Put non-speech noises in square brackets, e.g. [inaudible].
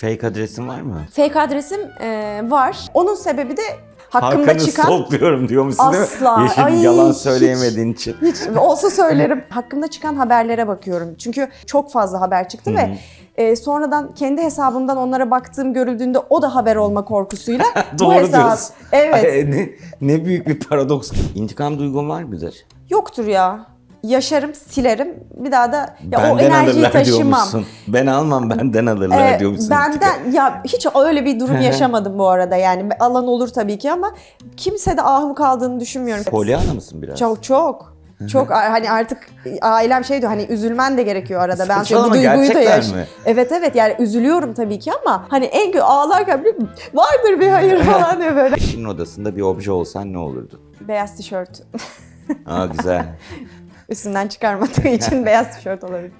Fake adresin var mı? Fake adresim e, var. Onun sebebi de hakkımda Hakan'ı çıkan... stalkluyorum diyor musun değil mi? Asla. Yeşil Ay, yalan hiç. söyleyemediğin için. Hiç olsa söylerim. Hakkımda çıkan haberlere bakıyorum. Çünkü çok fazla haber çıktı ve e, sonradan kendi hesabımdan onlara baktığım görüldüğünde o da haber olma korkusuyla [laughs] bu Doğru hesap. diyorsun. Evet. Ay, ne, ne büyük bir paradoks. İntikam duygun var mıdır? Yoktur ya. Yaşarım, silerim. Bir daha da ya o benden enerjiyi alırlar taşımam. Ben almam benden alırlar Ee, diyormuşsun. benden ya hiç öyle bir durum yaşamadım bu arada yani alan olur tabii ki ama kimse de ahım kaldığını düşünmüyorum. Polyana mısın biraz? Çok çok. Çok hani artık ailem şey diyor hani üzülmen de gerekiyor arada. Ben Saçmalama, bu duyguyu da yaş. mi? Evet evet yani üzülüyorum tabii ki ama hani en kötü ağlarken bile vardır bir hayır [laughs] falan diyor böyle. Eşinin odasında bir obje olsan ne olurdu? Beyaz tişört. Aa güzel. [laughs] Üstünden çıkarmadığı için [laughs] beyaz tişört olabilir.